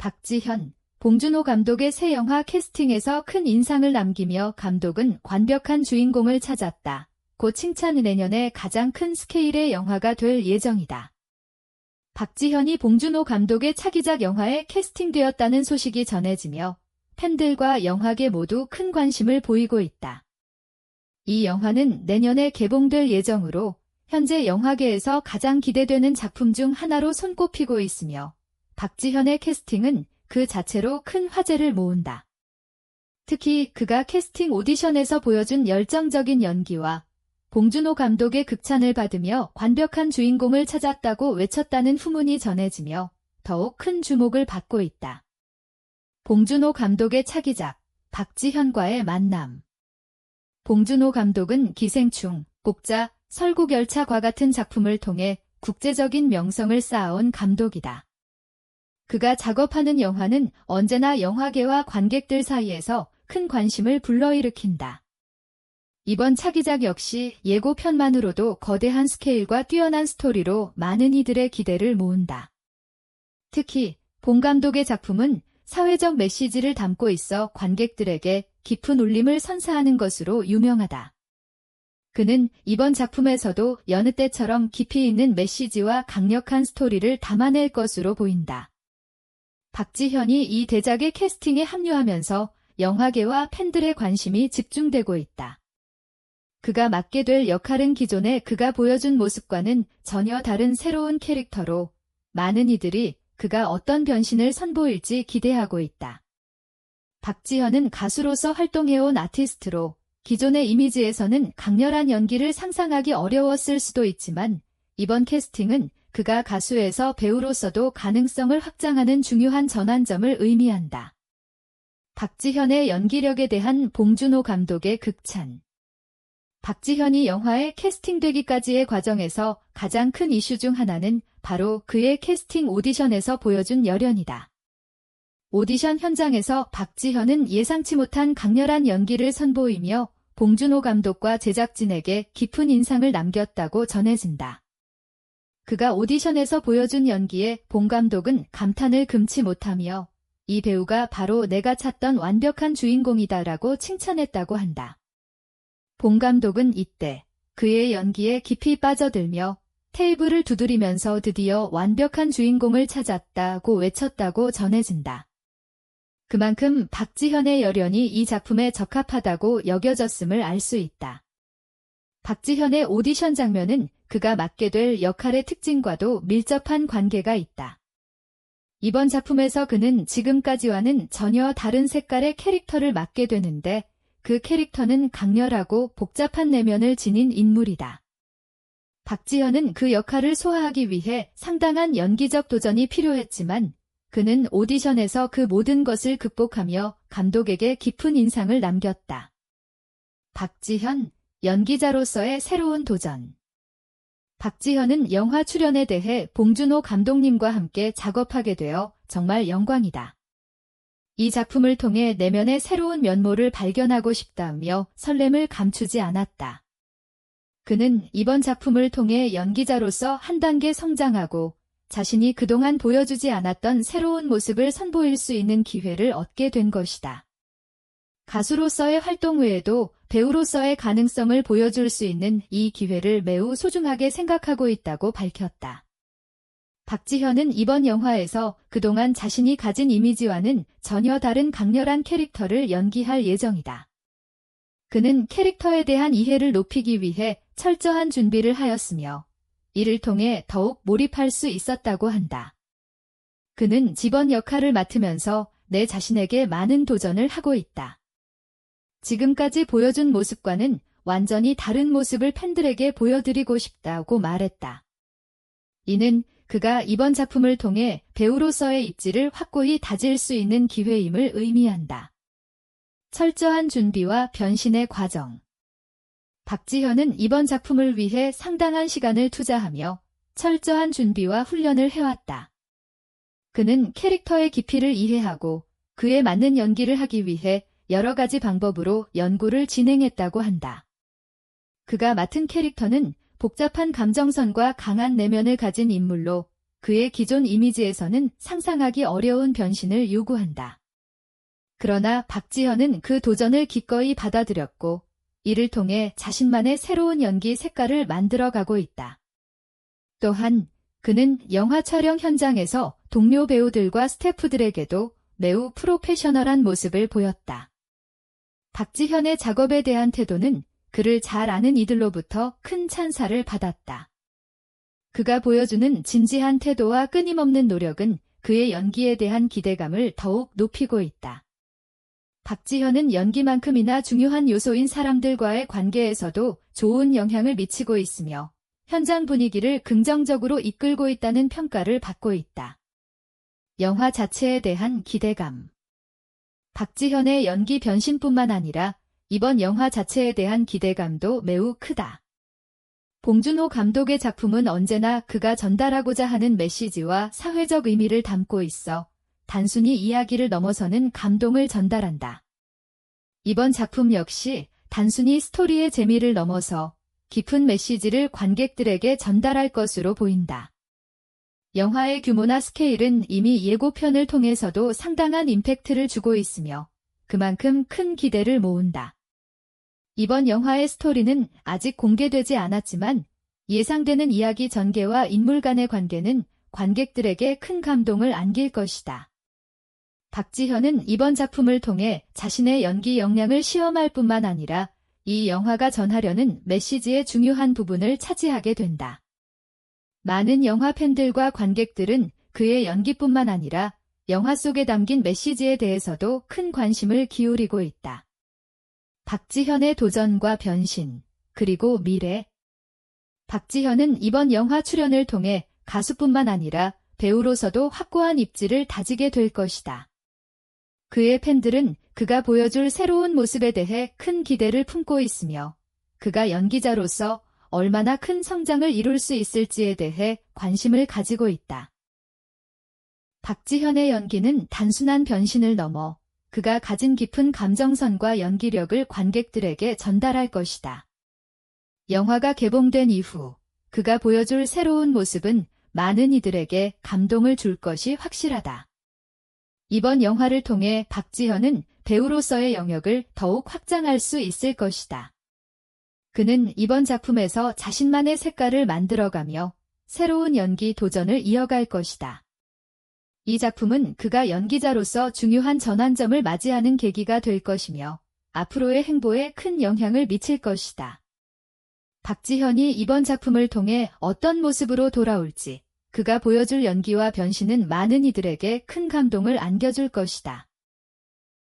박지현, 봉준호 감독의 새 영화 캐스팅에서 큰 인상을 남기며 감독은 완벽한 주인공을 찾았다. 고 칭찬 내년에 가장 큰 스케일의 영화가 될 예정이다. 박지현이 봉준호 감독의 차기작 영화에 캐스팅되었다는 소식이 전해지며 팬들과 영화계 모두 큰 관심을 보이고 있다. 이 영화는 내년에 개봉될 예정으로 현재 영화계에서 가장 기대되는 작품 중 하나로 손꼽히고 있으며 박지현의 캐스팅은 그 자체로 큰 화제를 모은다. 특히 그가 캐스팅 오디션에서 보여준 열정적인 연기와 봉준호 감독의 극찬을 받으며 완벽한 주인공을 찾았다고 외쳤다는 후문이 전해지며 더욱 큰 주목을 받고 있다. 봉준호 감독의 차기작 박지현과의 만남 봉준호 감독은 기생충, 꼭자, 설국열차과 같은 작품을 통해 국제적인 명성을 쌓아온 감독이다. 그가 작업하는 영화는 언제나 영화계와 관객들 사이에서 큰 관심을 불러일으킨다. 이번 차기작 역시 예고편만으로도 거대한 스케일과 뛰어난 스토리로 많은 이들의 기대를 모은다. 특히 본 감독의 작품은 사회적 메시지를 담고 있어 관객들에게 깊은 울림을 선사하는 것으로 유명하다. 그는 이번 작품에서도 여느 때처럼 깊이 있는 메시지와 강력한 스토리를 담아낼 것으로 보인다. 박지현이 이 대작의 캐스팅에 합류하면서 영화계와 팬들의 관심이 집중되고 있다. 그가 맡게 될 역할은 기존에 그가 보여준 모습과는 전혀 다른 새로운 캐릭터로 많은 이들이 그가 어떤 변신을 선보일지 기대하고 있다. 박지현은 가수로서 활동해온 아티스트로 기존의 이미지에서는 강렬한 연기를 상상하기 어려웠을 수도 있지만 이번 캐스팅은 그가 가수에서 배우로서도 가능성을 확장하는 중요한 전환점을 의미한다. 박지현의 연기력에 대한 봉준호 감독의 극찬 박지현이 영화에 캐스팅되기까지의 과정에서 가장 큰 이슈 중 하나는 바로 그의 캐스팅 오디션에서 보여준 열연이다. 오디션 현장에서 박지현은 예상치 못한 강렬한 연기를 선보이며 봉준호 감독과 제작진에게 깊은 인상을 남겼다고 전해진다. 그가 오디션에서 보여준 연기에 봉 감독은 감탄을 금치 못하며 이 배우가 바로 내가 찾던 완벽한 주인공이다라고 칭찬했다고 한다. 봉 감독은 이때 그의 연기에 깊이 빠져들며 테이블을 두드리면서 드디어 완벽한 주인공을 찾았다고 외쳤다고 전해진다. 그만큼 박지현의 열연이 이 작품에 적합하다고 여겨졌음을 알 수 있다. 박지현의 오디션 장면은 그가 맡게 될 역할의 특징과도 밀접한 관계가 있다. 이번 작품에서 그는 지금까지와는 전혀 다른 색깔의 캐릭터를 맡게 되는데 그 캐릭터는 강렬하고 복잡한 내면을 지닌 인물이다. 박지현은 그 역할을 소화하기 위해 상당한 연기적 도전이 필요했지만 그는 오디션에서 그 모든 것을 극복하며 감독에게 깊은 인상을 남겼다. 박지현, 연기자로서의 새로운 도전. 박지현은 영화 출연에 대해 봉준호 감독님과 함께 작업하게 되어 정말 영광이다. 이 작품을 통해 내면의 새로운 면모를 발견하고 싶다며 설렘을 감추지 않았다. 그는 이번 작품을 통해 연기자로서 한 단계 성장하고 자신이 그동안 보여주지 않았던 새로운 모습을 선보일 수 있는 기회를 얻게 된 것이다. 가수로서의 활동 외에도 배우로서의 가능성을 보여줄 수 있는 이 기회를 매우 소중하게 생각하고 있다고 밝혔다. 박지현은 이번 영화에서 그동안 자신이 가진 이미지와는 전혀 다른 강렬한 캐릭터를 연기할 예정이다. 그는 캐릭터에 대한 이해를 높이기 위해 철저한 준비를 하였으며 이를 통해 더욱 몰입할 수 있었다고 한다. 그는 집원 역할을 맡으면서 내 자신에게 많은 도전을 하고 있다. 지금까지 보여준 모습과는 완전히 다른 모습을 팬들에게 보여드리고 싶다고 말했다. 이는 그가 이번 작품을 통해 배우로서의 입지를 확고히 다질 수 있는 기회임을 의미한다. 철저한 준비와 변신의 과정. 박지현은 이번 작품을 위해 상당한 시간을 투자하며 철저한 준비와 훈련을 해왔다. 그는 캐릭터의 깊이를 이해하고 그에 맞는 연기를 하기 위해 여러 가지 방법으로 연구를 진행했다고 한다. 그가 맡은 캐릭터는 복잡한 감정선과 강한 내면을 가진 인물로 그의 기존 이미지에서는 상상하기 어려운 변신을 요구한다. 그러나 박지현은 그 도전을 기꺼이 받아들였고, 이를 통해 자신만의 새로운 연기 색깔을 만들어가고 있다. 또한 그는 영화 촬영 현장에서 동료 배우들과 스태프들에게도 매우 프로페셔널한 모습을 보였다. 박지현의 작업에 대한 태도는 그를 잘 아는 이들로부터 큰 찬사를 받았다. 그가 보여주는 진지한 태도와 끊임없는 노력은 그의 연기에 대한 기대감을 더욱 높이고 있다. 박지현은 연기만큼이나 중요한 요소인 사람들과의 관계에서도 좋은 영향을 미치고 있으며 현장 분위기를 긍정적으로 이끌고 있다는 평가를 받고 있다. 영화 자체에 대한 기대감. 박지현의 연기 변신뿐만 아니라 이번 영화 자체에 대한 기대감도 매우 크다. 봉준호 감독의 작품은 언제나 그가 전달하고자 하는 메시지와 사회적 의미를 담고 있어 단순히 이야기를 넘어서는 감동을 전달한다. 이번 작품 역시 단순히 스토리의 재미를 넘어서 깊은 메시지를 관객들에게 전달할 것으로 보인다. 영화의 규모나 스케일은 이미 예고편을 통해서도 상당한 임팩트를 주고 있으며 그만큼 큰 기대를 모은다. 이번 영화의 스토리는 아직 공개되지 않았지만 예상되는 이야기 전개와 인물 간의 관계는 관객들에게 큰 감동을 안길 것이다. 박지현은 이번 작품을 통해 자신의 연기 역량을 시험할 뿐만 아니라 이 영화가 전하려는 메시지의 중요한 부분을 차지하게 된다. 많은 영화 팬들과 관객들은 그의 연기뿐만 아니라 영화 속에 담긴 메시지에 대해서도 큰 관심을 기울이고 있다. 박지현의 도전과 변신, 그리고 미래. 박지현은 이번 영화 출연을 통해 가수뿐만 아니라 배우로서도 확고한 입지를 다지게 될 것이다. 그의 팬들은 그가 보여줄 새로운 모습에 대해 큰 기대를 품고 있으며 그가 연기자로서 얼마나 큰 성장을 이룰 수 있을지에 대해 관심을 가지고 있다. 박지현의 연기는 단순한 변신을 넘어 그가 가진 깊은 감정선과 연기력을 관객들에게 전달할 것이다. 영화가 개봉된 이후 그가 보여줄 새로운 모습은 많은 이들에게 감동을 줄 것이 확실하다. 이번 영화를 통해 박지현은 배우로서의 영역을 더욱 확장할 수 있을 것이다. 그는 이번 작품에서 자신만의 색깔을 만들어가며 새로운 연기 도전을 이어갈 것이다. 이 작품은 그가 연기자로서 중요한 전환점을 맞이하는 계기가 될 것이며 앞으로의 행보에 큰 영향을 미칠 것이다. 박지현이 이번 작품을 통해 어떤 모습으로 돌아올지 그가 보여줄 연기와 변신은 많은 이들에게 큰 감동을 안겨줄 것이다.